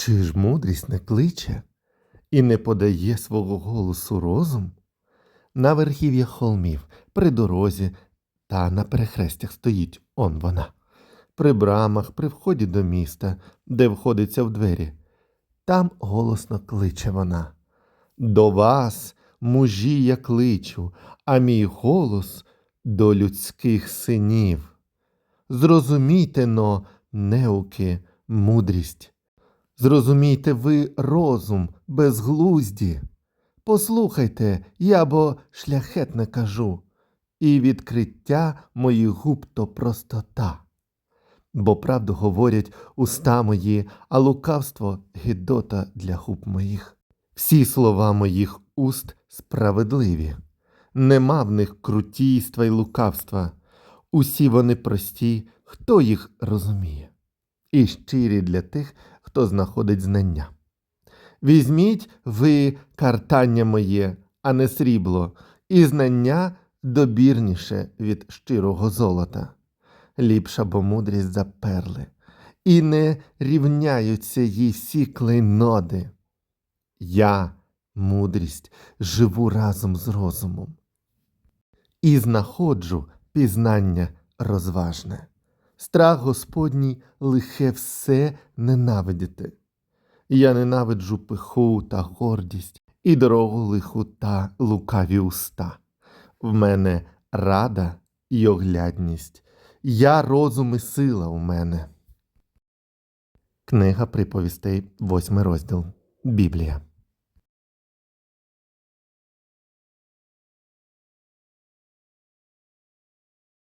Чи ж мудрість не кличе і не подає свого голосу розум? На верхів'ях холмів, при дорозі та на перехрестях стоїть он вона, при брамах, при вході до міста, де входиться в двері. Там голосно кличе вона. До вас, мужі, я кличу, а мій голос до людських синів. Зрозумійте но, неуки, мудрість. Зрозумійте ви розум безглузді. Послухайте, я бо шляхетне кажу, і відкриття моїх губ то простота. Бо правду говорять уста мої, а лукавство гидота для губ моїх. Всі слова моїх уст справедливі, нема в них крутійства й лукавства. Усі вони прості, хто їх розуміє, і щирі для тих, хто знаходить знання. Візьміть ви картання моє, а не срібло, і знання добірніше від щирого золота. Ліпша бо мудрість за перли, і не рівняються їй всі клейноди. Я, мудрість, живу разом з розумом і знаходжу пізнання розважне. Страх Господній лихе все ненавидіти. Я ненавиджу пиху та гордість, і дорогу лиху та лукаві уста. В мене рада і оглядність, я розум і сила у мене. Книга приповістей, восьмий розділ. Біблія.